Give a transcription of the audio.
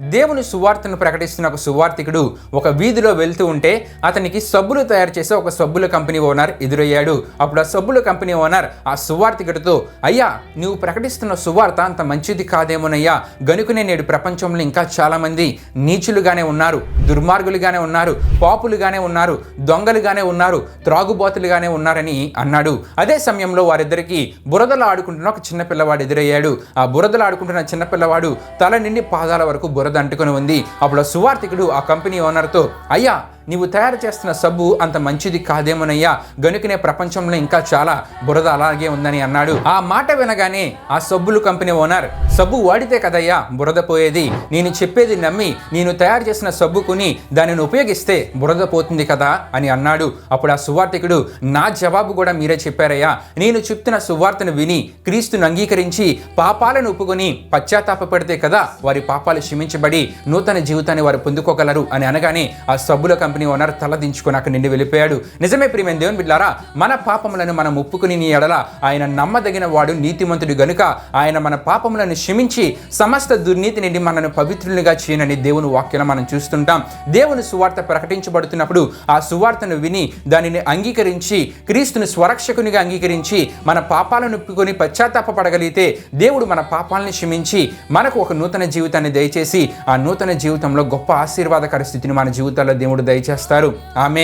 దేవుని సువార్తను ప్రకటిస్తున్న ఒక సువార్థికుడు ఒక వీధిలో వెళ్తూ ఉంటే అతనికి సబ్బులు తయారు చేసే ఒక సబ్బుల కంపెనీ ఓనర్ ఎదురయ్యాడు. అప్పుడు ఆ సబ్బుల కంపెనీ ఓనర్ ఆ సువార్థికుడితో అయ్యా నువ్వు ప్రకటిస్తున్న సువార్త అంత మంచిది కాదేమోనయ్యా. గనుకునే నేడు ప్రపంచంలో ఇంకా చాలామంది నీచులుగానే ఉన్నారు దుర్మార్గులుగానే ఉన్నారు పాపులుగానే ఉన్నారు దొంగలుగానే ఉన్నారు త్రాగుబోతులుగానే ఉన్నారని అన్నాడు. అదే సమయంలో వారిద్దరికి బురదలు ఆడుకుంటున్న ఒక చిన్న పిల్లవాడు ఎదురయ్యాడు. ఆ బురదలు ఆడుకుంటున్న చిన్న పిల్లవాడు తల నిండి పాదాల వరకు బురద అంటుకొని ఉంది. అప్పుడు సువార్థికుడు ఆ కంపెనీ ఓనర్తో అయ్యా నీవు తయారు చేస్తున్న సబ్బు అంత మంచిది కాదేమోనయ్యా. గనుకనే ప్రపంచంలో ఇంకా చాలా బురద అలాగే ఉందని అన్నాడు. ఆ మాట వినగానే ఆ సబ్బులు కంపెనీ ఓనర్ సబ్బు వాడితే కదయ్యా బురద పోయేది. నేను చెప్పేది నమ్మి నేను తయారు చేసిన సబ్బు కొని దానిని ఉపయోగిస్తే బురద పోతుంది కదా అని అన్నాడు. అప్పుడు ఆ సువార్థికుడు నా జవాబు కూడా మీరే చెప్పారయ్యా. నేను చెప్తున్న సువార్తను విని క్రీస్తును అంగీకరించి పాపాలను ఒప్పుకొని పశ్చాత్తాపడితే కదా వారి పాపాలు క్షమించబడి నూతన జీవితాన్ని వారు పొందుకోగలరు అని అనగానే ఆ సబ్బుల కంపెనీ ఓనర్ తలదించుకున్నాక దించుకొని వెళ్ళిపోయాడు. నిజమే ప్రియమైన దేవుని బిడ్డారా మన పాపములను మనం ఒప్పుకుని నీ ఎడల ఆయన నమ్మదగిన వాడు నీతిమంతుడు గనుక ఆయన మన పాపములను క్షమించి సమస్త దుర్నీతి నుండి మనను పవిత్రులుగా చేయనని దేవుని వాక్యం మనం చూస్తుంటాం. దేవుని సువార్త ప్రకటించబడుతున్నప్పుడు ఆ సువార్తను విని దానిని అంగీకరించి క్రీస్తుని స్వరక్షకునిగా అంగీకరించి మన పాపాలను ఒప్పుకొని పశ్చాత్తాపడగలిగితే దేవుడు మన పాపాలను క్షమించి మనకు ఒక నూతన జీవితాన్ని దయచేసి ఆ నూతన జీవితంలో గొప్ప ఆశీర్వాదకర స్థితిని మన జీవితాల్లో దేవుడు దయచేస్తారు ఆమెన్